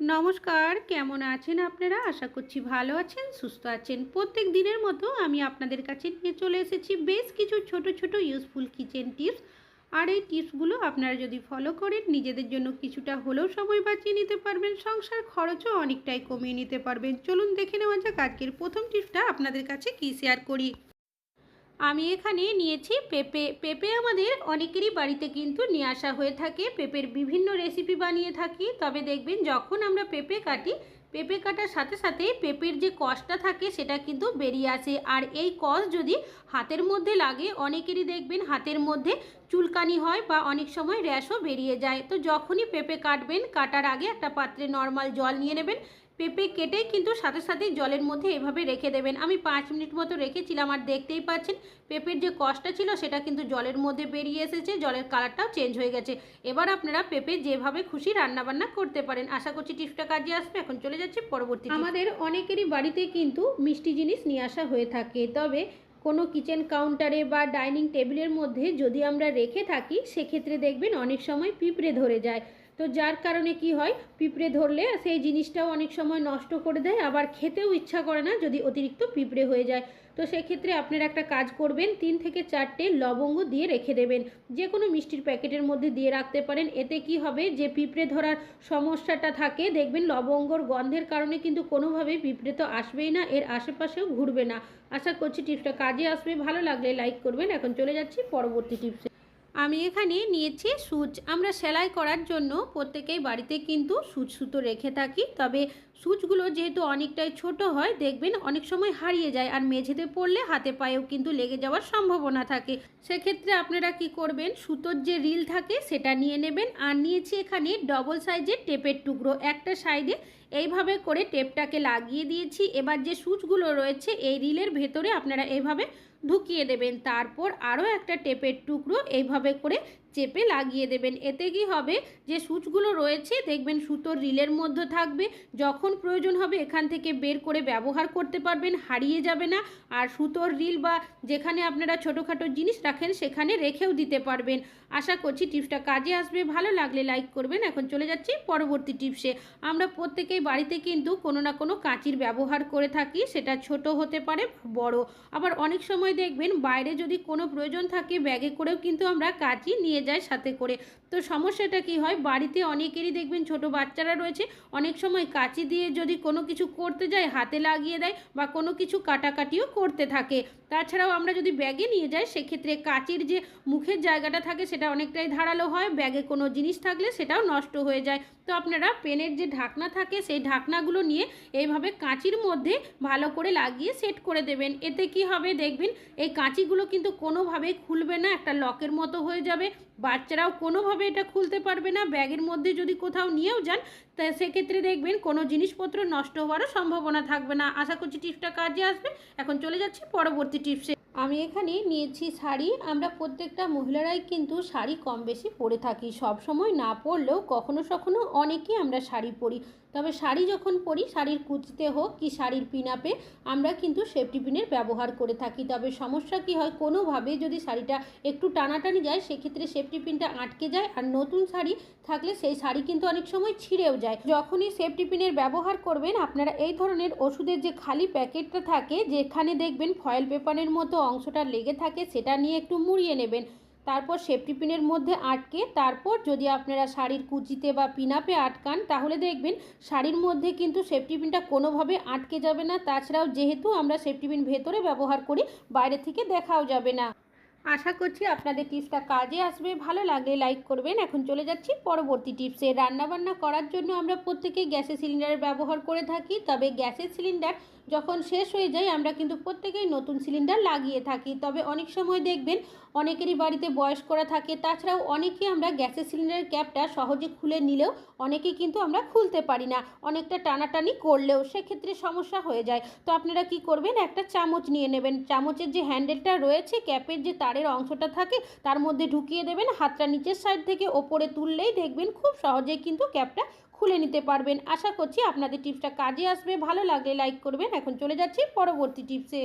নমস্কার, কেমন আছেন আপনারা? আশা করছি ভালো আছেন, সুস্থ আছেন। প্রত্যেক দিনের মতো আমি আপনাদের কাছে নিয়ে চলে এসেছি বেশ কিছু ছোট ছোট ইউজফুল কিচেন টিপস আর এই টিপসগুলো আপনারা যদি ফলো করেন, নিজেদের জন্য কিছুটা হলেও সময় বাঁচিয়ে নিতে পারবেন, সংসার খরচও অনেকটাই কমিয়ে নিতে পারবেন। চলুন দেখে নেওয়া যাক আজকের প্রথম টিপসটা আপনাদের কাছে কী শেয়ার করি। আমি এখানে নিয়েছি পেঁপে। পেঁপে আমাদের অনেকেরই বাড়িতে কিন্তু নিয়ে আসা হয়ে থাকে। পেঁপের বিভিন্ন রেসিপি বানিয়ে থাকি। তবে দেখবেন যখন আমরা পেঁপে কাটি, পেঁপে কাটার সাথে সাথে পেঁপের যে কষটা থাকে সেটা কিন্তু বেরিয়ে আসে। আর এই কষ যদি হাতের মধ্যে লাগে, অনেকেরই দেখবেন হাতের মধ্যে চুলকানি হয় বা অনেক সময় র্যাশও বেরিয়ে যায়। তো যখনই পেঁপে কাটবেন, কাটার আগে একটা পাত্রে নর্মাল জল নিয়ে নেবেন। পেঁপে কেটে কিন্তু সাথে সাথে জলের মধ্যে এভাবে রেখে দেবেন। আমি পাঁচ মিনিট মতো রেখেছিলাম আর দেখতেই পাচ্ছেন, পেঁপের যে কষটা ছিল সেটা কিন্তু জলের মধ্যে বেরিয়ে এসেছে, জলের কালারটাও চেঞ্জ হয়ে গেছে। এবার আপনারা পেঁপে যেভাবে খুশি রান্নাবান্না করতে পারেন। আশা করছি টিপসটা কাজে আসবে। এখন চলে যাচ্ছে পরবর্তী আমাদের অনেকেরই বাড়িতে কিন্তু মিষ্টি জিনিস নিয়ে আসা হয়ে থাকে, তবে কোনো কিচেন কাউন্টারে বা ডাইনিং টেবিলের মধ্যে যদি আমরা রেখে থাকি, সেক্ষেত্রে দেখবেন অনেক সময় পিঁপড়ে ধরে যায়। তো যার কারণে কি হয়, পিঁপড়ে ধরলে সেই জিনিসটাও অনেক সময় নষ্ট করে দেয়, আবার খেতেও ইচ্ছা করে না যদি অতিরিক্ত পিঁপড়ে হয়ে যায়। তো সেক্ষেত্রে আপনারা একটা কাজ করবেন, তিন থেকে চারটে লবঙ্গ দিয়ে রেখে দেবেন। যে কোনো মিষ্টির প্যাকেটের মধ্যে দিয়ে রাখতে পারেন। এতে কি হবে যে পিঁপড়ে ধরার সমস্যাটা থাকে, দেখবেন লবঙ্গর গন্ধের কারণে কিন্তু কোনোভাবেই পিঁপড়ে তো আসবেই না, এর আশেপাশেও ঘুরবে না। আশা করছি টিপসটা কাজে আসবে। ভালো লাগলে লাইক করবেন। এখন চলে যাচ্ছি পরবর্তী টিপসে। আমি এখানে নিয়েছি সুচ। আমরা সেলাই করার জন্য প্রত্যেকেই বাড়িতে কিন্তু সুচ সুতো রেখে থাকি। তবে সুচগুলো যেহেতু অনেকটাই ছোট হয়, দেখবেন অনেক সময় হারিয়ে যায় আর মেঝেতে পড়লে হাতে পায়েও কিন্তু লেগে যাওয়ার সম্ভাবনা থাকে। সেক্ষেত্রে আপনারা কি করবেন? সুতোর যে রিল থাকে সেটা নিয়ে নেবেন আর নিয়েছি এখানে ডবল সাইজের টেপের টুকরো। একটা সাইডে এইভাবে করে টেপটাকে লাগিয়ে দিয়েছি। এবার যে সুচগুলো রয়েছে এই রিলের ভেতরে আপনারা এইভাবে ঢুকিয়ে দেবেন। তারপর আরও একটা টেপের টুকরো এইভাবে করে চেপে লাগিয়ে দেবেন। এতে কি হবে? যে সুচগুলো রয়েছে, দেখবেন সুতোর রিলের মধ্যে থাকবে। যখন প্রয়োজন হবে, এখান থেকে বের করে ব্যবহার করতে পারবেন, হারিয়ে যাবে না। আর সুতোর রিল বা যেখানে আপনারা ছোটোখাটো জিনিস রাখেন, সেখানে রেখেও দিতে পারবেন। আশা করছি টিপসটা কাজে আসবে। ভালো লাগলে লাইক করবেন। এখন চলে যাচ্ছি পরবর্তী টিপসে। আমরা প্রত্যেকেই বাড়িতে কিন্তু কোনো না কোনো কাঁচির ব্যবহার করে থাকি। সেটা ছোট হতে পারে বড়। আবার অনেক সময় দেখবেন বাইরে যদি কোনো প্রয়োজন থাকে, ব্যাগে করেও কিন্তু আমরা কাঁচি নিয়ে যায় সাথে করে। তো সমস্যাটা কি হয়? বাড়িতে অনেকেরই দেখবেন ছোট বাচ্চারা রয়েছে, অনেক সময় কাঁচি দিয়ে যদি কোনো কিছু করতে যায়, হাতে লাগিয়ে দেয় বা কোনো কিছু কাটাকাটিও করতে থাকে। তাছাড়াও আমরা যদি ব্যাগে নিয়ে যাই, সেক্ষেত্রে কাঁচির যে মুখের জায়গাটা থাকে সেটা অনেকটাই ধারালো হয়, ব্যাগে কোনো জিনিস থাকলে সেটাও নষ্ট হয়ে যায়। তো আপনারা পেনের যে ঢাকনা থাকে, সেই ঢাকনাগুলো নিয়ে এইভাবে কাঁচির মধ্যে ভালো করে লাগিয়ে সেট করে দেবেন। এতে কি হবে দেখবেন, এই কাঁচিগুলো কিন্তু কোনোভাবেই খুলবে না, একটা লকের মতো হয়ে যাবে। বাচ্চারাও কোনোভাবে এটা খুলতে পারবে না। ব্যাগের মধ্যে যদি কোথাও নিয়েও যান সেক্ষেত্রে দেখবেন কোনো জিনিসপত্র নষ্ট হওয়ারও সম্ভাবনা থাকবে না। আশা করছি টিপসটা কাজে আসবে। এখন চলে যাচ্ছি পরবর্তী টিপসে। আমি এখানে নিয়েছি শাড়ি। আমরা প্রত্যেকটা মহিলারাই কিন্তু শাড়ি কম বেশি পরে থাকি। সব সময় না পরলেও কখনো কখনো অনেকেই আমরা শাড়ি পরি। তবে শাড়ি যখন পরি, শাড়ির কুচিতে হোক কি শাড়ির পিনাপে, আমরা কিন্তু সেফটি পিনের ব্যবহার করে থাকি। তবে সমস্যা কি হয় কোনোভাবে যদি শাড়িটা একটু টানাটানি যায়, সেক্ষেত্রে সেফটি পিনটা আটকে যায়। আর নতুন শাড়ি থাকলে সেই শাড়ি কিন্তু অনেক সময় ছিঁড়েও যায়। যখনই সেফটি পিনের ব্যবহার করবেন, আপনারা এই ধরনের ওষুধের যে খালি প্যাকেটটা থাকে, যেখানে দেখবেন ফয়েল পেপারের মতো অংশটা লেগে থাকে, সেটা নিয়ে একটু মুড়িয়ে নেবেন। তারপর সেফটি পিনের মধ্যে আটকে, তারপর যদি আপনারা শাড়ির কুচিতে বা পিনাপে আটকান, তাহলে দেখবেন শাড়ির মধ্যে কিন্তু সেফটি পিনটা কোনোভাবে আটকে যাবে না। তাছাড়াও যেহেতু আমরা সেফটি পিন ভেতরে ব্যবহার করি, বাইরে থেকে দেখাও যাবে না। আশা করছি আপনাদের টিপসটা কাজে আসবে। ভালো লাগলে লাইক করবেন। এখন চলে যাচ্ছি পরবর্তী টিপসে রান্নাবান্না করার জন্য আমরা প্রত্যেকেই গ্যাসের সিলিন্ডারের ব্যবহার করে থাকি, তবে গ্যাসের সিলিন্ডার যখন শেষ হয়ে যায়, আমরা কিন্তু প্রত্যেকেই নতুন সিলিন্ডার লাগিয়ে থাকি। তবে অনেক সময় দেখবেন, অনেকেরই বাড়িতে বয়স্করা থাকে, তাছাড়াও অনেকেই আমরা গ্যাসের সিলিন্ডারের ক্যাপটা সহজে খুলে নিলেও অনেকে কিন্তু আমরা খুলতে পারি না। অনেকটা টানাটানি করলেও সেক্ষেত্রে সমস্যা হয়ে যায়। তো আপনারা কি করবেন? একটা চামচ নিয়ে নেবেন। চামচের যে হ্যান্ডেলটা রয়েছে, ক্যাপের যে তারের অংশটা থাকে, তার মধ্যে ঢুকিয়ে দেবেন। হাতটা নিচের সাইড থেকে ওপরে তুললেই দেখবেন খুব সহজেই কিন্তু ক্যাপটা খুলে নিতে পারবেন। আশা করছি আপনাদের টিপসটা কাজে আসবে। ভালো লাগলে লাইক করবেন। এখন চলে যাচ্ছি পরবর্তী টিপসে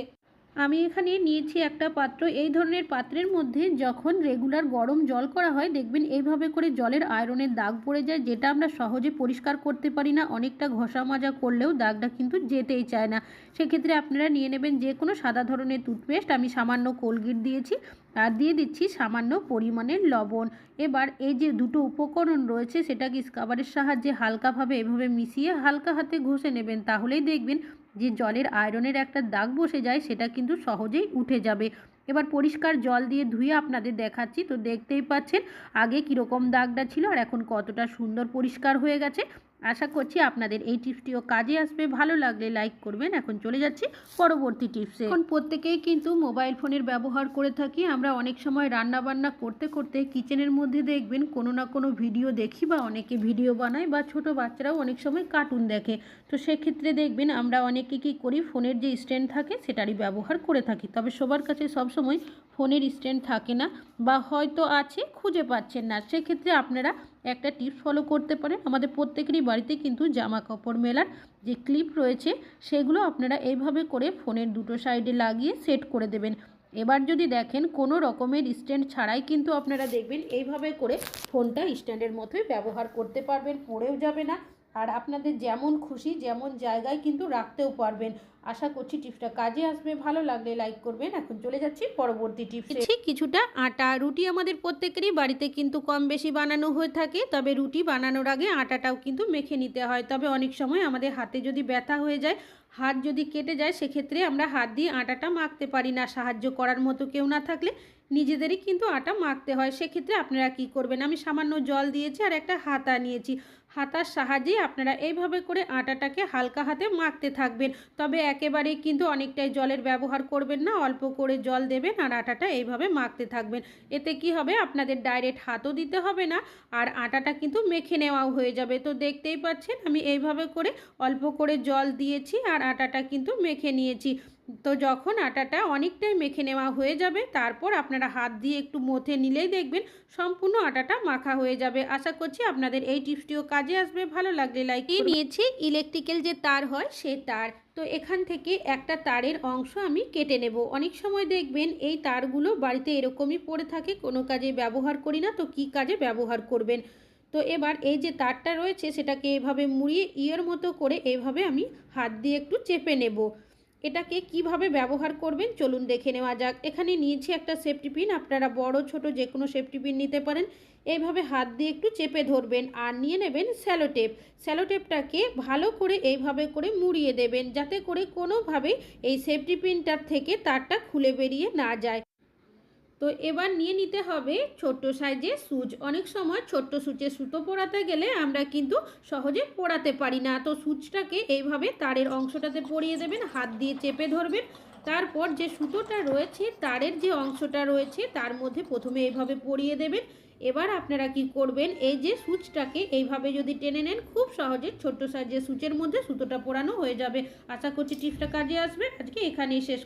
আমি এখানে নিয়েছি একটা পাত্র। এই ধরনের পাত্রের মধ্যে যখন রেগুলার গরম জল করা হয়, দেখবেন এইভাবে করে জলের আয়রনের দাগ পড়ে যায়, যেটা আমরা সহজে পরিষ্কার করতে পারি না। অনেকটা ঘষা মাজা করলেও দাগটা কিন্তু যেতেই চায় না। সেক্ষেত্রে আপনারা নিয়ে নেবেন যে কোনো সাদা ধরনের টুথপেস্ট আমি সামান্য কোলগেট দিয়েছি আর দিয়ে দিচ্ছি সামান্য পরিমাণের লবণ। এবার এই যে দুটো উপকরণ রয়েছে, সেটাকে স্কাবারের সাহায্যে হালকাভাবে এভাবে মিশিয়ে হালকা হাতে ঘষে নেবেন। তাহলেই দেখবেন যে জলের আয়রনের একটা দাগ বসে যায়, সেটা কিন্তু সহজেই উঠে যাবে। এবার পরিষ্কার জল দিয়ে ধুয়ে আপনাদের দেখাচ্ছি। তো দেখতেই পাচ্ছেন, আগে কীরকম দাগটা ছিল আর এখন কতটা সুন্দর পরিষ্কার হয়ে গেছে। আশা করছি আপনাদের এই টিপসটিও কাজে আসবে। ভালো লাগলে লাইক করবেন। এখন চলে যাচ্ছি পরবর্তী টিপসে। এখন প্রত্যেকেই কিন্তু মোবাইল ফোনের ব্যবহার করে থাকি। আমরা অনেক সময় রান্না বান্না করতে করতে কিচেনের মধ্যে দেখবেন কোনো না কোনো ভিডিও দেখি বা অনেকে ভিডিও বানায় বা ছোট বাচ্চারাও অনেক সময় কার্টুন দেখে। তো সেক্ষেত্রে দেখবেন আমরা অনেকে কী করি ফোনের যে স্ট্যান্ড থাকে সেটারই ব্যবহার করে থাকি। তবে সবার কাছে সবসময় ফোনের স্ট্যান্ড থাকে না। বা হয়তো আছে, খুঁজে পাচ্ছেন না। সেক্ষেত্রে আপনারা একটা টিপস ফলো করতে পারেন। আমাদের প্রত্যেকেরই বাড়িতে কিন্তু জামা কাপড় মেলার যে ক্লিপ রয়েছে, সেগুলো আপনারা এইভাবে করে ফোনের দুটো সাইডে লাগিয়ে সেট করে দেবেন। এবার যদি দেখেন, কোনো রকমের স্ট্যান্ড ছাড়াই কিন্তু আপনারা দেখবেন, এইভাবে করে ফোনটা স্ট্যান্ডের মতোই ব্যবহার করতে পারবেন, পড়েও যাবে না। আর আপনাদের যেমন খুশি, যেমন জায়গায় কিন্তু রাখতেও পারবেন। আশা করছি টিপসটা কাজে আসবে। ভালো লাগলে লাইক করবেন। এখন চলে যাচ্ছি পরবর্তী টিপস। কিছুটা আটা। রুটি আমাদের প্রত্যেকেরই বাড়িতে কিন্তু কম বেশি বানানো হয়ে থাকে। তবে রুটি বানানোর আগে আটাটাও কিন্তু মেখে নিতে হয়। তবে অনেক সময় আমাদের হাতে যদি ব্যথা হয়ে যায়, হাত যদি কেটে যায়, সেক্ষেত্রে আমরা হাত দিয়ে আটাটা মাখতে পারি না। সাহায্য করার মতো কেউ না থাকলে নিজেদেরই কিন্তু আটা মাখতে হয়। সেক্ষেত্রে আপনারা কি করবেন? আমি সামান্য জল দিয়েছি আর একটা হাতা নিয়েছি। হাতার সাহায্যে আপনারা এইভাবে করে আটাটাকে হালকা হাতে মাখতে থাকবেন। তবে একেবারেই কিন্তু অনেকটাই জলের ব্যবহার করবেন না, অল্প করে জল দেবেন আর আটাটা এইভাবে মাখতে থাকবেন। এতে কি হবে? আপনাদের ডাইরেক্ট হাতও দিতে হবে না আর আটাটা কিন্তু মেখে নেওয়াও হয়ে যাবে। তো দেখতেই পাচ্ছেন, আমি এইভাবে করে অল্প করে জল দিয়েছি আর আটাটা কিন্তু মেখে নিয়েছি। তো যখন আটাটা অনেকটাই মেখে নেওয়া হয়ে যাবে তারপর আপনারা হাত দিয়ে একটু মথে নিলেই দেখবেন সম্পূর্ণ আটাটা মাখা হয়ে যাবে। আশা করছি আপনাদের এই টিপসটিও কাজে আসবে। ভালো লাগলে লাইক নিয়েছি ইলেকট্রিক্যাল যে তার হয় সে তার। তো এখান থেকে একটা তারের অংশ আমি কেটে নেব। অনেক সময় দেখবেন এই তারগুলো বাড়িতে এরকমই পড়ে থাকে কোনো কাজে ব্যবহার করি না তো কি কাজে ব্যবহার করবেন? তো এবার এই যে তারটা রয়েছে সেটাকে এভাবে মুড়িয়ে ইয়ের মতো করে এভাবে আমি হাত দিয়ে একটু চেপে নেব। এটাকে কীভাবে ব্যবহার করবেন? চলুন দেখে নেওয়া যাক। এখানে নিয়েছি একটা সেফটি পিন আপনারা বড়, ছোট যে কোনো সেফটি পিন নিতে পারেন। এইভাবে হাত দিয়ে একটু চেপে ধরবেন আর নিয়ে নেবেন স্যালোটেপ স্যালোটেপটাকে ভালো করে এইভাবে করে মুড়িয়ে দেবেন যাতে করে কোনোভাবে এই সেফটি পিনটার থেকে তারটা খুলে বেরিয়ে না যায়। তো এবার নিয়ে নিতে হবে ছোট্ট সাইজের সুচ। অনেক সময় ছোট্ট সুচে সুতো পরাতে গেলে আমরা কিন্তু সহজে পরাতে পারি না। তো সুচটাকে এইভাবে তারের অংশটাতে পরিয়ে দেবেন, হাত দিয়ে চেপে ধরবেন। তারপর যে সুতোটা রয়েছে, তারের যে অংশটা রয়েছে, তার মধ্যে প্রথমে এইভাবে পরিয়ে দেবেন। এবার আপনারা কি করবেন, এই যে সুচটাকে এইভাবে যদি টেনে নেন, খুব সহজে ছোট্ট সাইজের সুচের মধ্যে সুতোটা পরানো হয়ে যাবে। আশা করছি টিপসটা কাজে আসবে। আজকে এখানেই শেষ